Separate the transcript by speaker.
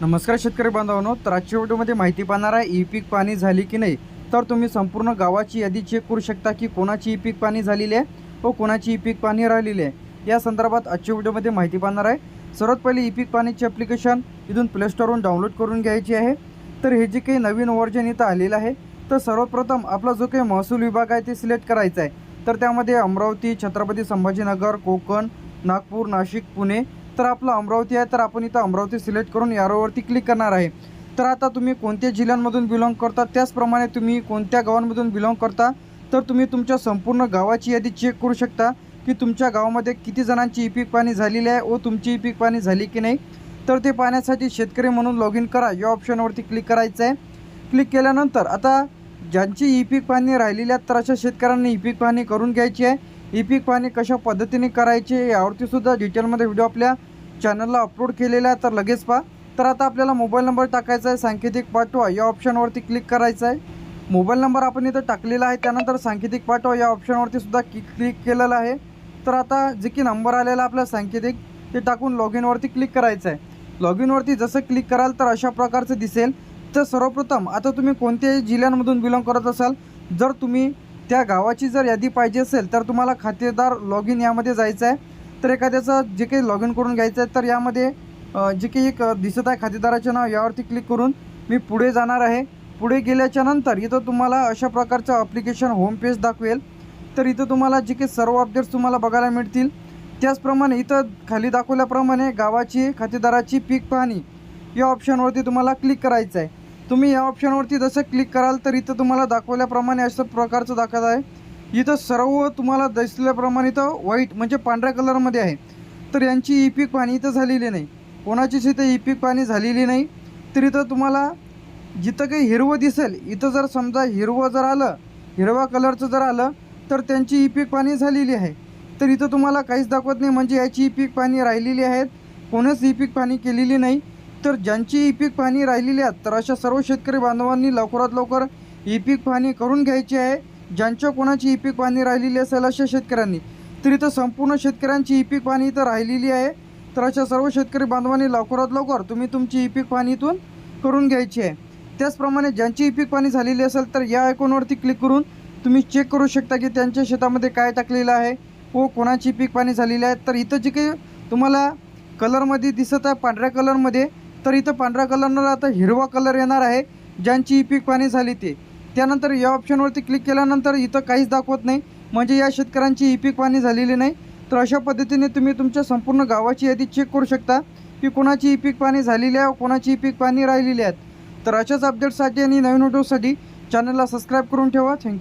Speaker 1: नमस्कार शेतकरी बांधवांनो तर आजच्या व्हिडिओमध्ये माहिती पाहणार आहे ई पीक पाणी झाली की नाही? तर तुम्ही संपूर्ण गावाची यादी चेक करू शकता की कोणाची ई पीक पाणी झालेली आहे व कोणाची ई पीक पाणी राहिलेली आहे. या संदर्भात आजच्या व्हिडिओमध्ये माहिती पाहणार आहे. सर्वात पहिले ई पीक पाणीचे ॲप्लिकेशन इथून प्लेस्टोरवरून डाउनलोड करून घ्यायची आहे. तर हे जे काही नवीन वर्जन इथं आलेलं आहे तर सर्वप्रथम आपला जो काही महसूल विभाग आहे ते सिलेक्ट करायचा आहे. तर त्यामध्ये अमरावती छत्रपती संभाजीनगर कोकण नागपूर नाशिक पुणे तर आपलं अमरावती आहे तर आपण इथं अमरावती सिलेक्ट करून यारोवरती क्लिक करणार आहे. तर आता तुम्ही कोणत्या जिल्ह्यांमधून बिलॉंग करता त्याचप्रमाणे तुम्ही कोणत्या गावांमधून बिलॉंग करता तर तुम्ही तुमच्या संपूर्ण गावाची यादी चेक करू शकता की तुमच्या गावामध्ये किती जणांची ई पीक पाणी झालेली आहे व तुमची ई पीक पाणी झाली की नाही. तर ते पाहण्यासाठी शेतकरी म्हणून लॉग इन करा या ऑप्शनवरती क्लिक करायचं आहे. क्लिक केल्यानंतर आता ज्यांची ई पीक पाणी राहिलेली आहेत तर अशा शेतकऱ्यांनी ई पीक पाणी करून घ्यायची आहे. ई पीक पाणी कशा पद्धतीने करायचे यावरतीसुद्धा डिटेलमध्ये व्हिडिओ आपल्या चॅनलला अपलोड केलेला आहे. तर लगेच पहा. तर आता आपल्याला मोबाईल नंबर टाकायचा आहे. सांकेतिक पाठवा. या ऑप्शनवरती क्लिक करायचं आहे. मोबाईल नंबर आपण इथं टाकलेला आहे. त्यानंतर सांकेतिक पाठवा. या ऑप्शनवरती सुद्धा क्लिक क्लिक केलेलं आहे. तर आता जे की नंबर आलेला आपला सांकेतिक ते टाकून लॉग इनवरती क्लिक करायचं आहे. लॉग इनवरती जसं क्लिक कराल तर अशा प्रकारचं दिसेल. तर सर्वप्रथम आता तुम्ही कोणत्याही जिल्ह्यांमधून बिलॉंग करत असाल जर तुम्ही त्या गावाची जर यादी पाहिजे असेल तर तुम्हाला खातेदार लॉग इन यामध्ये जायचं आहे. तर एखाद्याचं जे काही लॉग इन करून घ्यायचं आहे तर यामध्ये जे काही एक दिसत आहे खातेदाराचे नाव यावरती क्लिक करून मी पुढे जाणार आहे. पुढे गेल्याच्यानंतर इथं तुम्हाला अशा प्रकारचं अप्लिकेशन होम पेज दाखवेल. तर इथं तुम्हाला जे काही सर्व अपडेट्स तुम्हाला बघायला मिळतील. त्याचप्रमाणे इथं खाली दाखवल्याप्रमाणे गावाची खातेदाराची पीक पाहणी या ऑप्शनवरती तुम्हाला क्लिक करायचं आहे. तुम्ही या ऑप्शनवरती जसं क्लिक कराल तर इथं तुम्हाला दाखवल्याप्रमाणे अशा प्रकारचं दाखवत आहे. इथं सर्व तुम्हाला दिसल्याप्रमाणे इथं व्हाईट म्हणजे पांढऱ्या कलरमध्ये आहे. तर यांची ई पीक पाणी इथं झालेली नाही. कोणाचीच इथं ई पीक पाणी झालेली नाही. तर इथं तुम्हाला जिथं काही हिरवं दिसेल इथं जर समजा हिरवं जर आलं हिरवा कलरचं जर आलं तर त्यांची ई पीक पाणी झालेली आहे. तर इथं तुम्हाला काहीच दाखवत नाही म्हणजे याची ई पीक पाणी राहिलेली आहेत. कोणीच ई पीक पाणी केलेली नाही. तर ज्यांची ई पीक पाहणी राहिलेली आहेत तर अशा सर्व शेतकरी बांधवांनी लवकरात लवकर ई पीक पाहणी करून घ्यायची आहे. ज्यांच्या कोणाची ई पीक पाहणी राहिलेली असेल अशा शेतकऱ्यांनी. तर इथं संपूर्ण शेतकऱ्यांची ई पीक पाहणी इथं राहिलेली आहे. तर अशा सर्व शेतकरी बांधवांनी लवकरात लवकर तुम्ही तुमची ई पीक पाणी इथून करून घ्यायची आहे. त्याचप्रमाणे ज्यांची ई पीक पाणी झालेली असेल तर या आयकॉनवरती क्लिक करून तुम्ही चेक करू शकता की त्यांच्या शेतामध्ये काय टाकलेलं आहे व कोणाची पीक पाणी झालेली आहे. तर इथं जे काही तुम्हाला कलरमध्ये दिसत आहे पांढऱ्या कलरमध्ये तर इथं पांढऱ्या कलरनं आता हिरवा कलर येणार आहे. ज्यांची ई पीक पाणी झाली ते. त्यानंतर या ऑप्शनवरती क्लिक केल्यानंतर इथं काहीच दाखवत नाही. म्हणजे या शेतकऱ्यांची ई पीक पाणी झालेली नाही. तर अशा पद्धतीने तुम्ही तुमच्या संपूर्ण गावाची यादी चेक करू शकता की कोणाची ई पीक पाणी झालेली आहे कोणाची ई पीक पाणी राहिलेली आहेत तर अशाच अपडेटसाठी आणि नवीन व्हिडिओसाठी चॅनलला सबस्क्राईब करून ठेवा. थँक्यू